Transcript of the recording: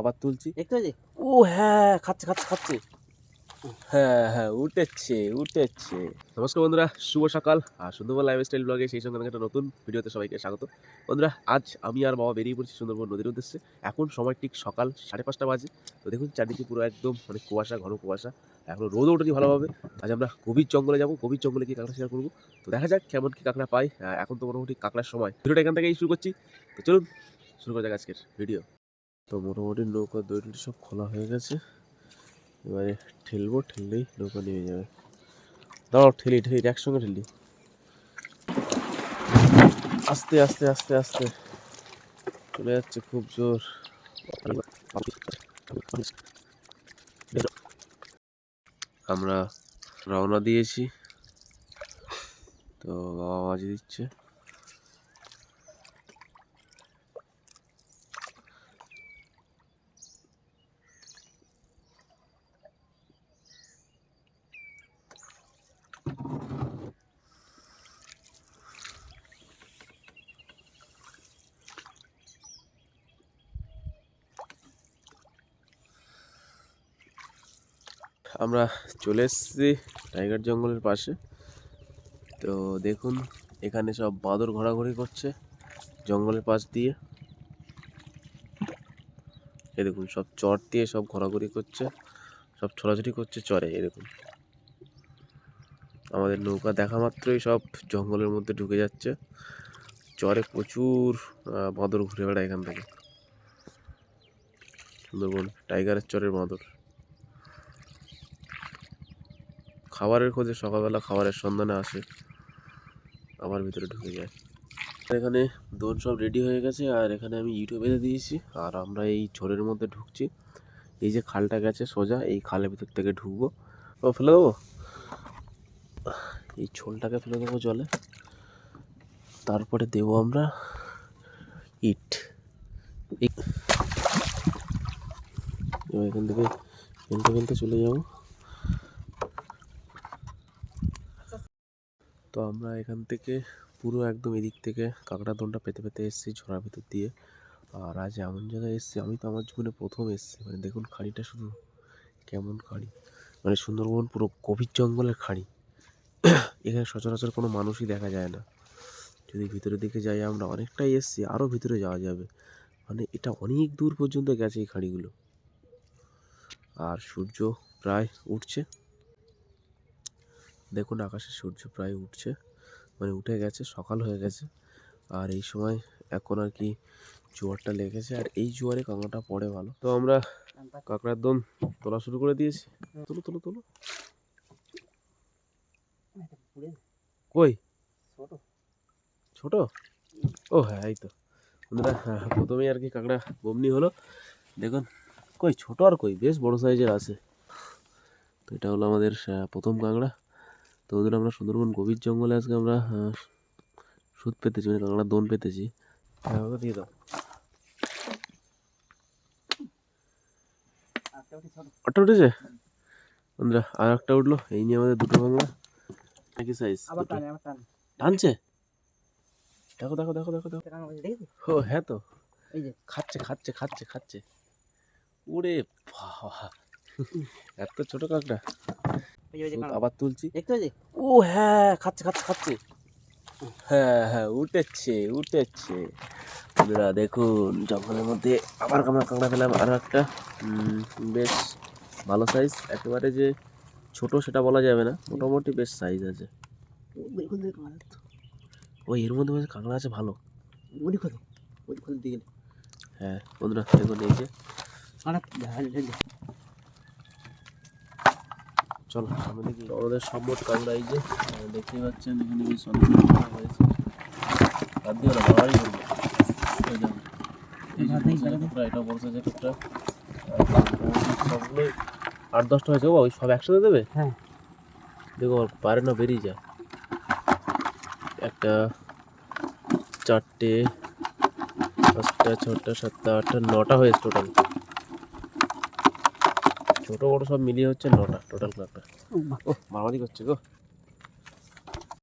আবার তুলছি। ও হ্যাঁ খাচ্ছে খাচ্ছে খাচ্ছে। হ্যাঁ হ্যাঁ উঠেছে উঠেছে। নমস্কার বন্ধুরা শুভ সকাল। আর সুন্দরবন লাইফস্টাইল ব্লগে সেই সঙ্গে একটা নতুন ভিডিওতে সবাইকে স্বাগত। বন্ধুরা আজ আমি আর বাবা বেরিয়ে পড়ছি সুন্দরবন নদীর উদ্দেশ্যে। এখন সময় ঠিক সকাল সাড়ে পাঁচটা বাজে। তো দেখুন চারদিকে পুরো একদম মানে কুয়াশা ঘন কুয়াশা। এখন রোদ ওঠেনি ভালোভাবে। আজ আমরা গভীর জঙ্গলে যাব। গভীর জঙ্গলে গিয়ে কাঁকড়া শেয়ার করব। তো দেখা যাক কেমন কি কাঁকড়া পাই। এখন তো মোটামুটি কাঁকড়ার সময়। ভিডিওটা এখান থেকেই শুরু করছি। তো চলুন শুরু করা যাক আজকের ভিডিও। তো মোটামুটি নৌকা দড়ি সব খোলা হয়ে গেছে। এবারে ঠেলবো, ঠেললেই নৌকা নেমে যাবে। দাঁড়াও, ঠেলি ঠেলি একসঙ্গে ঠেলি। আস্তে আস্তে আস্তে আস্তে। চলে যাচ্ছে খুব জোর। আমরা রওনা দিয়েছি। তো বাবা মাঝি দিচ্ছে। আমরা চলে এসেছি টাইগার জঙ্গলের পাশে। তো দেখুন, এখানে সব বাঁদর ঘোরাঘুরি করছে জঙ্গলের পাশ দিয়ে। এই দেখুন, সব চর দিয়ে সব ঘোরাঘুরি করছে, সব ছোটাছুটি করছে চরে এরকম আমাদের নৌকা দেখা মাত্রই সব জঙ্গলের মধ্যে ঢুকে যাচ্ছে। চরে প্রচুর বাঁদর ঘুরে বেড়ায় এখান থেকে। সুন্দরবন, টাইগারের চরের বাঁদর। খাবারের খোঁজে সকালবেলা খাবারের সন্ধানে আসে। আবার ভিতরে ঢুকে যায়। এখানে দোন সব রেডি হয়ে গেছে আর এখানে আমি ইউটিউব বেঁধে দিয়েছি। আর আমরা এই ঝোরের মধ্যে ঢুকছি। এই যে খালটা গেছে সোজা, এই খালের ভিতর থেকে ঢুকবো। ও, ফেলে দেবো? এই ছোলটাকে ফেলে দেবো জলে। তারপরে দেবো আমরা ইট। এবার এখান থেকে ফেলতে ফেলতে চলে যাব। তো আমরা এখান থেকে পুরো একদম এদিক থেকে কাঁকড়া দোনটা পেতে পেতে এসেছি ঝোড়ার ভিতর দিয়ে। আর আজ এমন জায়গায় এসেছি, আমি তো আমার জীবনে প্রথম এসেছি। মানে দেখুন খাঁড়িটা শুধু কেমন খাঁড়ি। মানে সুন্দরবন পুরো গভীর জঙ্গলের খাঁড়ি। এখানে সচরাচর কোনো মানুষই দেখা যায় না। যদি ভিতরের দিকে যাই আমরা অনেকটাই এসেছি আরও ভিতরে যাওয়া যাবে। মানে এটা অনেক দূর পর্যন্ত গেছে এই খাঁড়িগুলো। আর সূর্য প্রায় উঠছে। দেখুন আকাশে সূর্য প্রায় উঠছে মানে উঠে গেছে সকাল হয়ে গেছে। আর এই সময় এখন আর কি জোয়ারটা লেগেছে আর এই জোয়ারে কাঁকড়াটা পড়ে ভালো। তো আমরা কাঁকড়ার দম তোলা শুরু করে দিয়েছি। তুলো তুলো তুলো। কই? ছোট? ও হ্যাঁ এই তো। বন্ধুরা হ্যাঁ, প্রথমেই আর কি কাঁকড়া বমনি হলো। দেখুন কই ছোট আর কই বেশ বড় সাইজের আছে। তো এটা হলো আমাদের প্রথম কাঁকড়া। তো ওদের আমরা সুন্দরবন গভীর জঙ্গলে আজকে আমরা সুদ পেতেছি মানে কাঁকড়ার দোন পেতেছি। হ্যাঁ দিয়ে দাও। একটা উঠেছে? বন্ধুরা আর একটা উঠল। এই নিয়ে আমাদের দুটো কাঁকড়া একই সাইজ টানছে? দেখো দেখো দেখো দেখো দেখো। কাঁকড়া ও হ্যাঁ তো। খাচ্ছে খাচ্ছে খাচ্ছে খাচ্ছে। ওরে বাবা। এত ছোট কাঁকড়া। আবার তুলছি। দেখতে পাচ্ছি ও হ্যাঁ খাচ্ছে খাচ্ছে খাচ্ছে। হ্যাঁ হ্যাঁ উঠেছে উঠেছে। বন্ধুরা দেখুন জঙ্গলের মধ্যে আবার আমরা কাঁকড়া পেলাম আরও একটা। বেশ ভালো সাইজ একেবারে যে ছোট সেটা বলা যাবে না। মোটামুটি বেশ সাইজ আছে। ওই এর মধ্যে মধ্যে কাঁকড়া আছে ভালো। হ্যাঁ বন্ধুরা দেখুন এই যে। চলো সামনে দেখি। আমাদের সব মোট এই যে আহ, দেখতেই পাচ্ছেন এখানে বেশ অনেক হয়েছে। বাদ দিও না বাড়াই করব। এই দেখুন। যে টুকরা সবগুলোই আট দশটা হয়েছে। বাবা ওই সব একসাথে দেবে? হ্যাঁ। দেখো পারে না বেরিয়ে যায়। একটা চারটে পাঁচটা ছটা সাতটা আটটা নটা হয়েছে টোটাল ছোট বড় সব মিলিয়ে হচ্ছে নটা টোটাল ক্লাবটা ও মারামারি করছে গো।